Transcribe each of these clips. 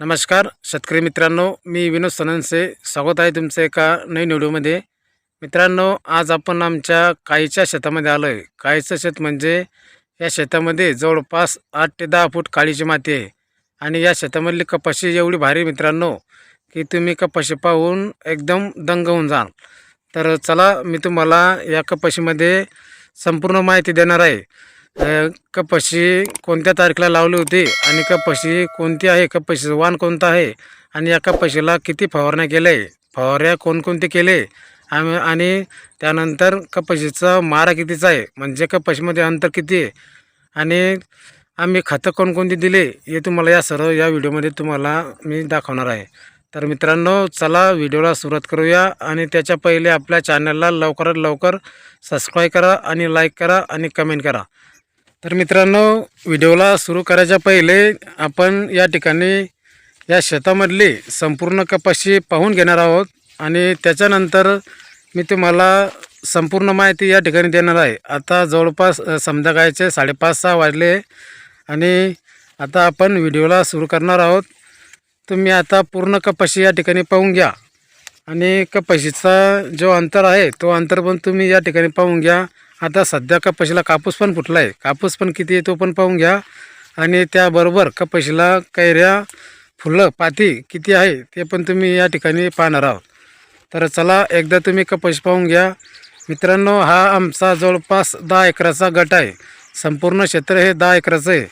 नमस्कार शेतकरी मित्रांनो मी विनोद सननसे स्वागत आहे तुमचं एका नवीन व्हिडिओमध्ये. मित्रांनो आज आपण आमच्या काळीच्या शेतामध्ये आलो आहे काळीचं शेत म्हणजे या शेतामध्ये जवळपास आठ ते दहा फूट काळीची माती आहे. आणि या शेतामधली कपाशी एवढी भारी मित्रांनो की तुम्ही कपाशी पाहून एकदम दंग होऊन जाल. तर चला मी तुम्हाला या कपाशीमध्ये संपूर्ण माहिती देणार आहे. कपाशी कोणत्या तारखेला लावली होती? आणि कपाशी कोणती आहे? कपाशीचं वाण कोणतं आहे? आणि या कपाशीला किती फवारण्या केल्या आहे फवाऱ्या कोणकोणते केले? आम्ही आणि त्यानंतर कपाशीचा मारा कितीचा आहे? म्हणजे कपाशीमध्ये अंतर किती आहे? आणि आम्ही खतं कोणकोणती दिले? हे तुम्हाला या सर्व या व्हिडिओमध्ये तुम्हाला मी दाखवणार आहे. तर मित्रांनो चला व्हिडिओला सुरुवात करूया आणि त्याच्या पहिले आपल्या चॅनलला लवकरात लवकर सबस्क्राईब करा आणि लाईक करा आणि कमेंट करा. तर मित्रांनो व्हिडिओला सुरू करायच्या पहिले आपण या ठिकाणी या शेतामधली संपूर्ण कपाशी पाहून घेणार आहोत आणि त्याच्यानंतर मी तुम्हाला संपूर्ण माहिती या ठिकाणी देणार आहे. आता जवळपास अ, संध्याकाळचे साडेपाच सहा वाजले आणि आता आपण व्हिडिओला सुरू करणार आहोत. तुम्ही आता पूर्ण कपाशी या ठिकाणी पाहून घ्या आणि कपाशीचा जो अंतर आहे तो अंतर पण तुम्ही या ठिकाणी पाहून घ्या. आता सध्या कपाशीला कापूस पण फुटला आहे कापूस पण किती आहे तो पण पाहून घ्या. आणि त्याबरोबर कपाशीला कैऱ्या फुलं पाती किती आहे ते पण तुम्ही या ठिकाणी पाहणार आहोत. तर चला एकदा तुम्ही कपाशी पाहून घ्या. मित्रांनो हा आमचा जवळपास दहा एकराचा गट आहे. संपूर्ण क्षेत्र हे दहा एकराचं आहे.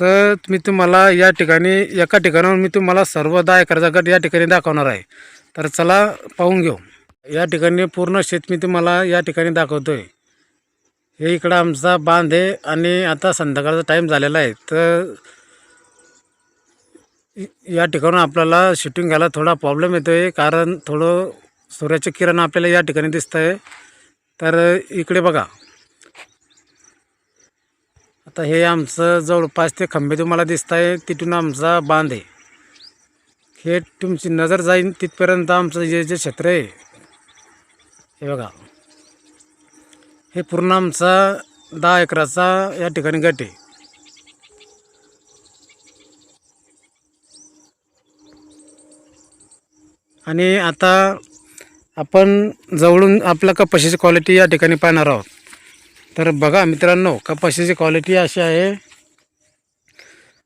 तर मी तुम्हाला या ठिकाणी एका ठिकाणावर मी तुम्हाला सर्व दहा एकराचा गट या ठिकाणी दाखवणार आहे. तर चला पाहून घेऊ. या ठिकाणी पूर्ण शेत मी तुम्हाला या ठिकाणी दाखवतो आहे हे इकडं आमचा बांध आहे आणि आता संध्याकाळचा टाईम झालेला आहे. तर या ठिकाणून आपल्याला शूटिंग घ्यायला थोडा प्रॉब्लेम येतो आहे कारण थोडं सूर्याचे किरण आपल्याला या ठिकाणी दिसत आहे तर इकडे बघा. आता हे आमचं जवळपास ते खंबे तुम्हाला दिसत आहे तिथून आमचा बांध आहे. हे तुमची नजर जाईन तिथपर्यंत आमचं जे जे क्षेत्र आहे हे बघा. हे पूर्ण आमचा दहा एकराचा या ठिकाणी गट आहे. आणि आता आपण जवळून आपल्या कपाशीची क्वालिटी या ठिकाणी पाहणार आहोत. तर बघा मित्रांनो कपाशीची क्वालिटी अशी आहे.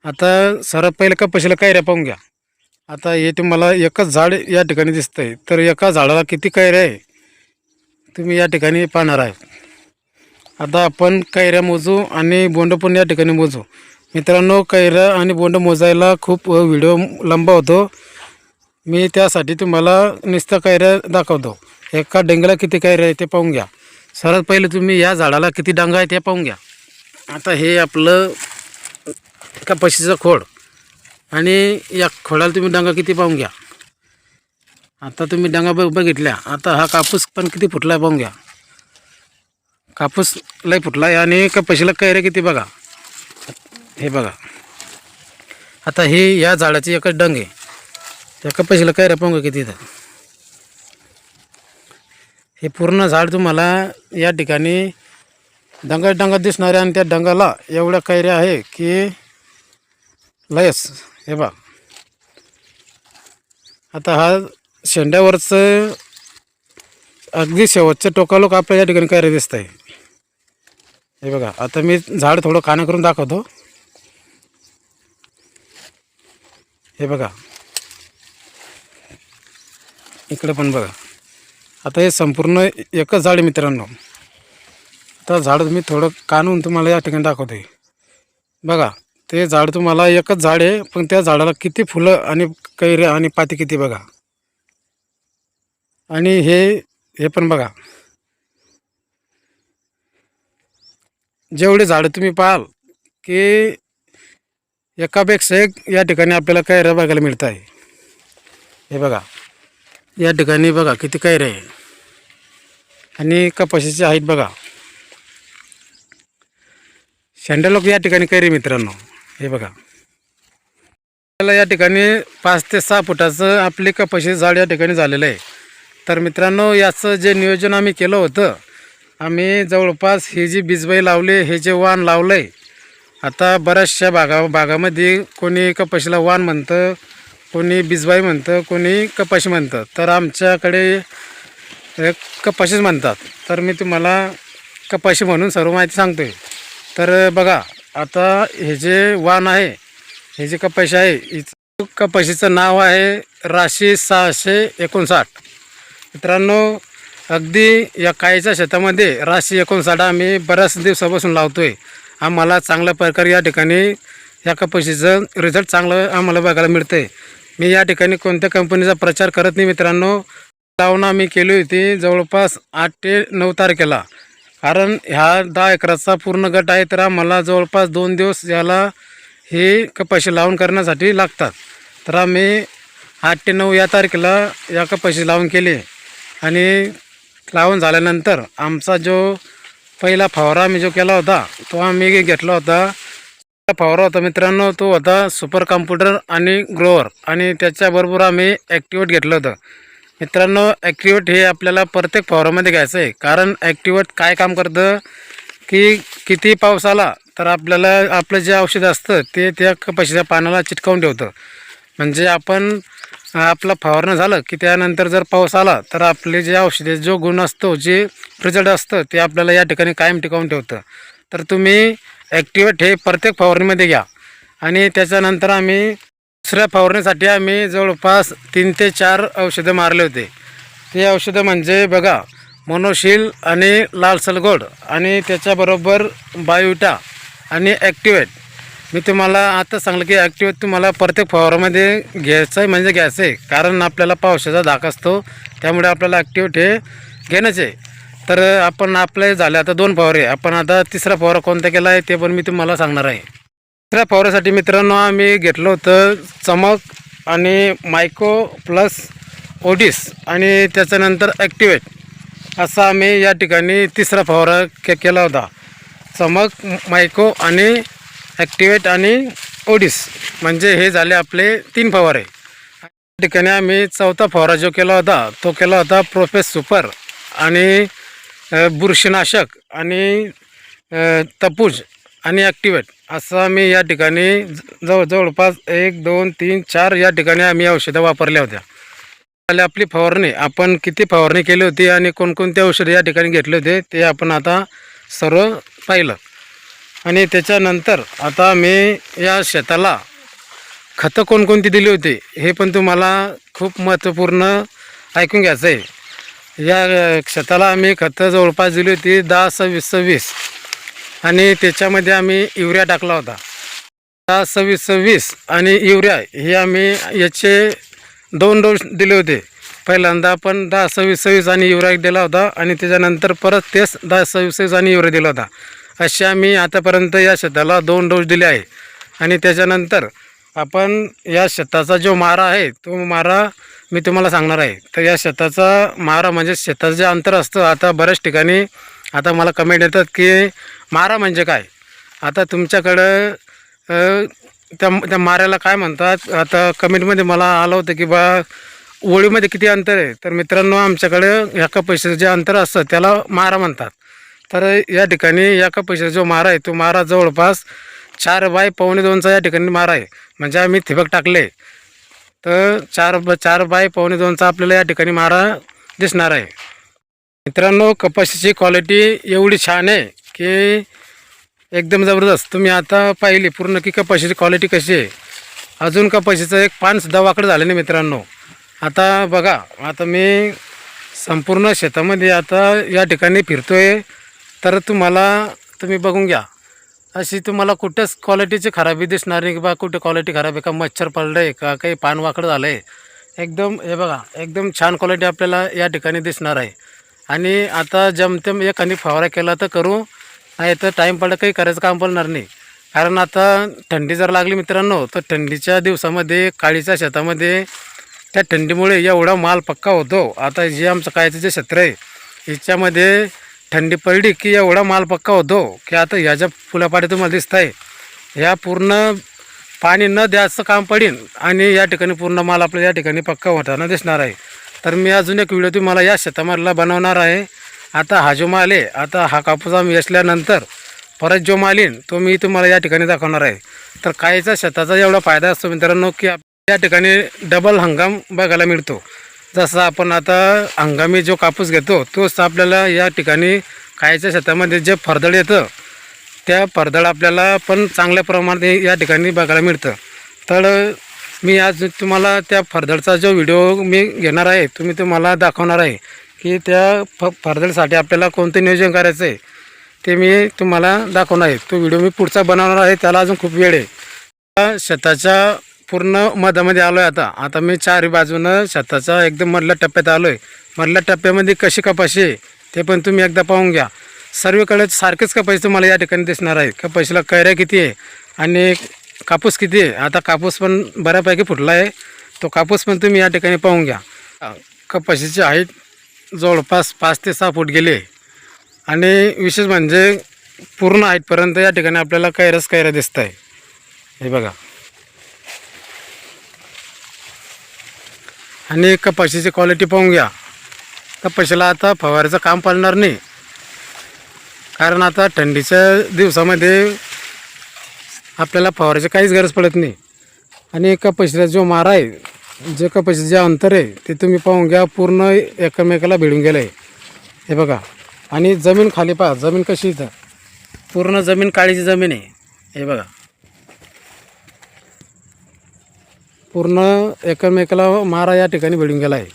आता सर्वात पहिले कपाशीला कैऱ्या पाहून घ्या. आता हे तुम्हाला एकच झाड या ठिकाणी दिसतंय. तर एका झाडाला किती कैऱ्या आहे? तुम्ही या ठिकाणी पाहणार आहे. आता आपण कैऱ्या मोजू आणि बोंड पण या ठिकाणी मोजू. मित्रांनो कैऱ्या आणि बोंड मोजायला खूप व्हिडिओ लंबा होतो. मी त्यासाठी तुम्हाला नुसतं कैऱ्या दाखवतो. एका डेंगला किती कैऱ्या आहे ते पाहून घ्या. सर्वात पहिले तुम्ही या झाडाला किती डांगा आहे ते पाहून घ्या. आता हे आपलं कपाशीचं खोड आणि या खोडाला तुम्ही डांगा किती पाहून घ्या. आता तुम्ही डांगा बघ बघितल्या. आता हा कापूस पण किती फुटला आहे पाहून घ्या. कापूस लय फुटला आहे आणि कपाशीला कैऱ्या किती बघा. हे बघा. आता ही या झाडाची एकच डंग आहे. त्या कपाशीला कैऱ्या पाहून किती इथं हे पूर्ण झाड तुम्हाला या ठिकाणी डंगा डंगात दिसणारे आणि त्या डंगाला एवढ्या कैऱ्या आहे की लयच. हे बघा. आता हा शेंड्यावरचं अगदी शेवटचं टोकालोक आपल्या या ठिकाणी कैऱ्या दिसत आहे हे बघा आता मी झाड थोडं काना करून दाखवतो. हे बघा. इकडं पण बघा. आता हे संपूर्ण एकच झाड आहे मित्रांनो. आता झाड मी थोडं कानून तुम्हाला या ठिकाणी दाखवते. बघा ते झाड तुम्हाला एकच झाड आहे पण त्या झाडाला किती फुलं आणि कैऱ्या आणि पाती किती बघा. आणि हे हे पण बघा. जेवढे झाडं तुम्ही पाहाल की एकापेक्षा एक या ठिकाणी आपल्याला कैऱ्या बघायला मिळत आहे. हे बघा. या ठिकाणी बघा किती कैऱ्या आहे. आणि कपाशीची हाईट बघा. लोक या ठिकाणी कैरी मित्रांनो. हे बघा. आपल्याला या ठिकाणी पाच ते सहा फुटाचं आपले कपाशी झाड या ठिकाणी झालेलं आहे. तर मित्रांनो याचं जे नियोजन आम्ही केलं होतं आम्ही जवळपास हे जी बिजबाई लावली हे जे वाण लावलं आहे आता बऱ्याचशा भागा भागामध्ये कोणी कपाशीला वाण म्हणतं कोणी बिजबाई म्हणतं कोणी कपाशी म्हणतं. तर आमच्याकडे कपाशीच म्हणतात. तर मी तुम्हाला कपाशी म्हणून सर्व माहिती सांगतोय. तर बघा आता हे जे वाण आहे हे जे कपाशी आहे हिचं कपाशीचं नाव आहे राशी सहाशे एकोणसाठ. मित्रांनो अगदी या काळीच्या शेतामध्ये राशी एकोणसाठा आम्ही बऱ्याच दिवसापासून लावतोय. आम्हाला चांगल्या प्रकारे या ठिकाणी या कपाशीचं रिझल्ट चांगलं आम्हाला बघायला मिळतं आहे मी या ठिकाणी कोणत्या कंपनीचा प्रचार करत नाही मित्रांनो. लावणं आम्ही केली होती जवळपास आठ ते नऊ तारखेला. कारण ह्या दहा एकराचा पूर्ण गट आहे तर आम्हाला जवळपास दोन दिवस याला ही कपाशी लावून करण्यासाठी लागतात. तर आम्ही आठ ते नऊ या तारखेला या कपाशी लावून केली. आणि लावून झाल्यानंतर आमचा जो पहिला फवारा आम्ही जो केला होता तो आम्ही घेतला होता. पहिला फवारा होता मित्रांनो तो होता सुपर कॉम्प्युटर आणि ग्रोवर आणि त्याच्याबरोबर आम्ही ॲक्टिवेट घेतलं होतं. मित्रांनो ॲक्टिवेट हे आपल्याला प्रत्येक फवारामध्ये घ्यायचं आहे. कारण ॲक्टिवेट काय काम करतं? की किती पाऊस आला तर आपल्याला आपलं जे औषध असतं ते त्या कपाशीच्या पानाला चिटकावून ठेवतं. म्हणजे आपण आपलं फवारणं झालं की त्यानंतर जर पाऊस आला तर आपले जे औषधे जो गुण असतो जे रिझल्ट असतं ते आपल्याला या ठिकाणी कायम टिकवून ठेवतं. तर तुम्ही ॲक्टिवेट हे प्रत्येक फवारणीमध्ये घ्या. आणि त्याच्यानंतर आम्ही दुसऱ्या फवारणीसाठी आम्ही जवळपास तीन ते चार औषधं मारले होते. ते औषधं म्हणजे बघा मोनोशील आणि लाल सलगोड आणि त्याच्याबरोबर बायोटा आणि ॲक्टिवेट मी तुम्हाला आता सांगलं की ॲक्टिवेट तुम्हाला प्रत्येक फवारामध्ये घ्यायचं आहे म्हणजे घ्यायचं आहे कारण आपल्याला पावसाचा धाक असतो त्यामुळे आपल्याला ॲक्टिवेट हे घेणंच आहे तर आपण आपले झाले आता दोन फवारे. आपण आता तिसरा फवारा कोणता केला आहे ते पण मी तुम्हाला सांगणार आहे. तिसऱ्या फवारासाठी मित्रांनो आम्ही घेतलं होतं चमक आणि मायको प्लस ओडिस आणि त्याच्यानंतर ॲक्टिवेट असा आम्ही या ठिकाणी तिसरा फवारा के केला होता. चमक मायको आणि ॲक्टिवेट आणि ओडिस म्हणजे हे झाले आपले तीन फवारे. या ठिकाणी आम्ही चौथा फवारा जो केला होता तो केला होता प्रोफेस सुपर आणि बुरशीनाशक आणि तपूज आणि ॲक्टिवेट असं आम्ही या ठिकाणी ज- जवळ जवळपास एक दोन तीन चार या ठिकाणी आम्ही औषधं वापरल्या होत्या. आले आपली फवारणी. आपण किती फवारणी केली होती आणि कोणकोणते औषधं या ठिकाणी घेतले होते ते आपण आता सर्व पाहिलं. आणि त्याच्यानंतर आता मी या शेताला खतं कोणकोणती दिली होती हे पण तुम्हाला खूप महत्त्वपूर्ण ऐकून घ्यायचं आहे. या शेताला आम्ही खतं जवळपास दिली होती दहा सव्वीस सव्वीस. आणि त्याच्यामध्ये आम्ही युरिया टाकला होता. दहा सव्वीस सव्वीस आणि युरिया हे आम्ही याचे दोन डोस दिले होते. पहिल्यांदा आपण दहा सव्वीस सव्वीस आणि युरिया दिला होता आणि त्याच्यानंतर परत तेच दहा सव्वीस सव्वीस आणि युरिया दिला होता. अशा मी आतापर्यंत या शेताला दोन डोस दिले आहे. आणि त्याच्यानंतर आपण या शेताचा जो मारा आहे तो मारा मी तुम्हाला सांगणार आहे. तर या शेताचा मारा म्हणजे शेताचं जे अंतर असतं आता बऱ्याच ठिकाणी आता मला कमेंट येतात की मारा म्हणजे काय? आता तुमच्याकडं त्या त्या माऱ्याला काय म्हणतात? आता कमेंटमध्ये मला आलं होतं की बा ओळीमध्ये किती अंतर आहे? तर मित्रांनो आमच्याकडं ह्या पैशाचं जे अंतर असतं त्याला मारा म्हणतात. तर या ठिकाणी या कपाशीचा जो मारा आहे तो मारा जवळपास चार बाय पावणे दोनचा या ठिकाणी मारा आहे. म्हणजे आम्ही ठिबक टाकले. तर चार ब चार बाय पावणे दोनचा आपल्याला या ठिकाणी मारा दिसणार आहे. मित्रांनो कपाशीची क्वालिटी एवढी छान आहे की एकदम जबरदस्त. तुम्ही आता पाहिली पूर्ण की कपाशीची क्वालिटी कशी आहे. अजून कपाशीचं एक पानसुद्धा वाकडं झालं नाही मित्रांनो. आता बघा आता मी संपूर्ण शेतामध्ये आता या ठिकाणी फिरतो आहे तर तुम्हाला तुम्ही बघून घ्या. अशी तुम्हाला कुठंच क्वालिटीची खराबी दिसणार नाही की बा कुठे क्वालिटी खराब आहे का मच्छर पडलं आहे का काही पान वाकडं झालं आहे एकदम हे बघा एकदम छान क्वालिटी आपल्याला या ठिकाणी दिसणार आहे. आणि आता जमतेम एखादी फवारा केला तर करू नाही तर टाईम पडलं काही करायचं काम पडणार नाही. कारण आता थंडी जर लागली मित्रांनो तर थंडीच्या दिवसामध्ये काळीच्या शेतामध्ये त्या थंडीमुळे एवढा माल पक्का होतो. आता जे आमचं कायचं जे क्षेत्र आहे याच्यामध्ये थंडी पडली की एवढा माल पक्का होतो की आता ह्या ज्या तुम्हाला दिसत आहे ह्या पूर्ण पाणी न द्यायचं काम पडेल आणि या ठिकाणी पूर्ण माल आपला या ठिकाणी पक्का होताना दिसणार आहे. तर मी अजून एक व्हिडिओ तुम्हाला या शेतामधला बनवणार आहे. आता हा जो माल आहे आता हा कापूस आम्ही असल्यानंतर परत जो माल येईन तो मी तुम्हाला या ठिकाणी दाखवणार आहे. तर काहीचा शेताचा एवढा फायदा असतो मित्रांनो की या ठिकाणी डबल हंगाम बघायला मिळतो. जसं आपण आता हंगामी जो कापूस घेतो तोच आपल्याला या ठिकाणी खायच्या शेतामध्ये जे फरदळ येतं त्या फरदळ आपल्याला पण चांगल्या प्रमाणात या ठिकाणी बघायला मिळतं. तर मी आज तुम्हाला त्या फरदळचा जो व्हिडिओ मी घेणार आहे तुम्ही तुम्हाला दाखवणार आहे की त्या फ फरदळसाठी आपल्याला कोणतं नियोजन करायचं आहे ते मी तुम्हाला दाखवणार आहे. तो व्हिडिओ मी पुढचा बनवणार आहे त्याला अजून खूप वेळ आहे. शेताच्या पूर्ण मधामध्ये आलो आहे आता. आता मी चारही बाजूनं शेताचा एकदम मधल्या टप्प्यात आलो आहे मधल्या टप्प्यामध्ये कशी कपाशी आहे ते पण तुम्ही एकदा पाहून घ्या. सर्वीकडे सारखेच कपाशी तुम्हाला या ठिकाणी दिसणार आहे. कपाशीला कैऱ्या किती आहे आणि कापूस किती आहे? आता कापूस पण बऱ्यापैकी फुटला आहे. तो कापूस पण तुम्ही या ठिकाणी पाहून घ्या. कपाशीची हाईट जवळपास पाच ते सहा फूट गेली आहे. आणि विशेष म्हणजे पूर्ण हाईटपर्यंत या ठिकाणी आपल्याला कैरस कैऱ्या दिसत आहे हे बघा. आणि कपाशीची क्वालिटी पाहून घ्या. कपाशीला आता फवारीचं काम पडणार नाही. कारण आता थंडीच्या दिवसामध्ये आपल्याला फवाराची काहीच गरज पडत नाही. आणि कपाशीला जो मारा आहे जे कपाशीचं जे अंतर आहे ते तुम्ही पाहून घ्या पूर्ण एकमेकाला भिडून गेलं आहे हे बघा. आणि जमीन खाली पहा. जमीन कशी इथं? पूर्ण जमीन काळीची जमीन आहे. हे बघा. पूर्ण एकमेकाला मारा या ठिकाणी भिडून गेला आहे.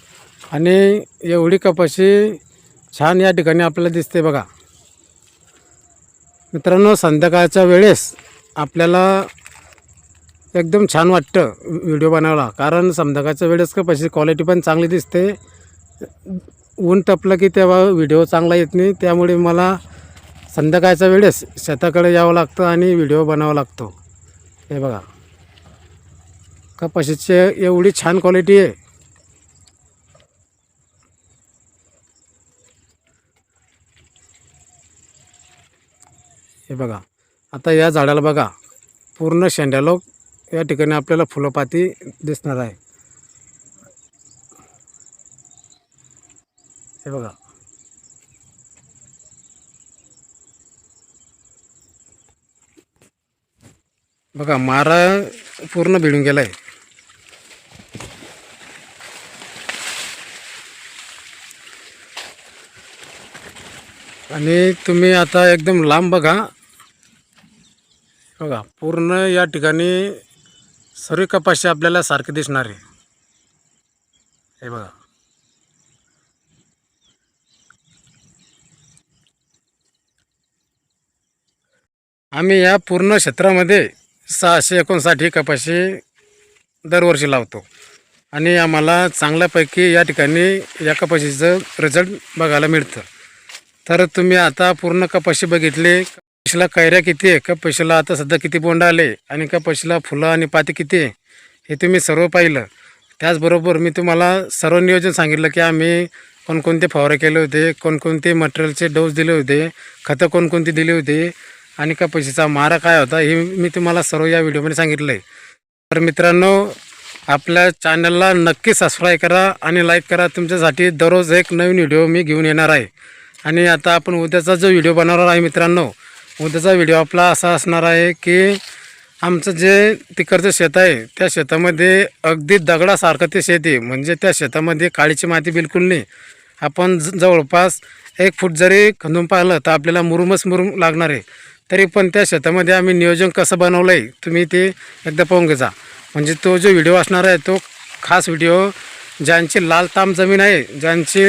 आणि एवढी कपाशी छान या ठिकाणी आपल्याला दिसते बघा. मित्रांनो संध्याकाळच्या वेळेस आपल्याला एकदम छान वाटतं व्हिडिओ बनवायला कारण संध्याकाळच्या वेळेस कपाशी क्वालिटी पण चांगली दिसते. ऊन टपलं की तेव्हा व्हिडिओ चांगला येत नाही. त्यामुळे मला संध्याकाळच्या वेळेस शेताकडे यावं लागतं आणि व्हिडिओ बनावा लागतो. हे बघा. कपाशीची एवढी छान क्वालिटी आहे. हे बघा आता या झाडाला बघा पूर्ण शेंड्यालोक या ठिकाणी आपल्याला फुलंपाती दिसणार आहे. हे बघा. बघा मारा पूर्ण भिडून गेला आहे आणि तुम्ही आता एकदम लांब बघा. बघा पूर्ण या ठिकाणी सर्व कपाशी आपल्याला सारखी दिसणार आहे. हे बघा. आम्ही या पूर्ण क्षेत्रामध्ये सहाशे एकोणसाठ ही कपाशी दरवर्षी लावतो. आणि आम्हाला चांगल्यापैकी या ठिकाणी या कपाशीचं रिझल्ट बघायला मिळतं. तर तुम्ही आता पूर्ण कपाशी बघितले. कपाशीला कैऱ्या किती आहे? कपाशीला आता सध्या किती बोंड आले? आणि कपाशीला फुलं आणि पाती किती आहे? हे तुम्ही सर्व पाहिलं. त्याचबरोबर मी तुम्हाला सर्व नियोजन सांगितलं की आम्ही कोणकोणते फवारे केले होते कोणकोणते मटेरियलचे डोस दिले होते खतं कोणकोणती दिली होती आणि कपाशीचा मारा काय होता हे मी तुम्हाला सर्व या व्हिडिओमध्ये सांगितलं आहे तर मित्रांनो आपल्या चॅनलला नक्की सबस्क्राईब करा आणि लाईक करा. तुमच्यासाठी दररोज एक नवीन व्हिडिओ मी घेऊन येणार आहे. आणि आता आपण उद्याचा जो व्हिडिओ बनवणार आहे मित्रांनो उद्याचा व्हिडिओ आपला असा असणार आहे की आमचं जे तिकडचं शेत आहे त्या शेतामध्ये अगदी दगडासारखं ते शेत आहे. म्हणजे त्या शेतामध्ये काळीची माती बिलकुल नाही. आपण ज जवळपास एक फूट जरी खंदून पाहिलं तर आपल्याला मुरुमच मुरुम लागणार आहे. तरी पण त्या शेतामध्ये आम्ही नियोजन कसं बनवलं आहे तुम्ही ते एकदा पाहून घेजा म्हणजे तो जो व्हिडिओ असणार आहे तो खास व्हिडिओ ज्यांची लाल ताम जमीन आहे ज्यांची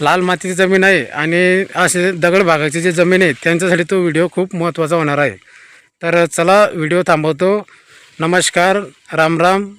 लाल मातीची जमीन आहे आणि असे दगड भागाची जी जमीन आहे त्यांच्यासाठी तो व्हिडिओ खूप महत्त्वाचा होणार आहे. तर चला व्हिडिओ थांबवतो. नमस्कार राम राम.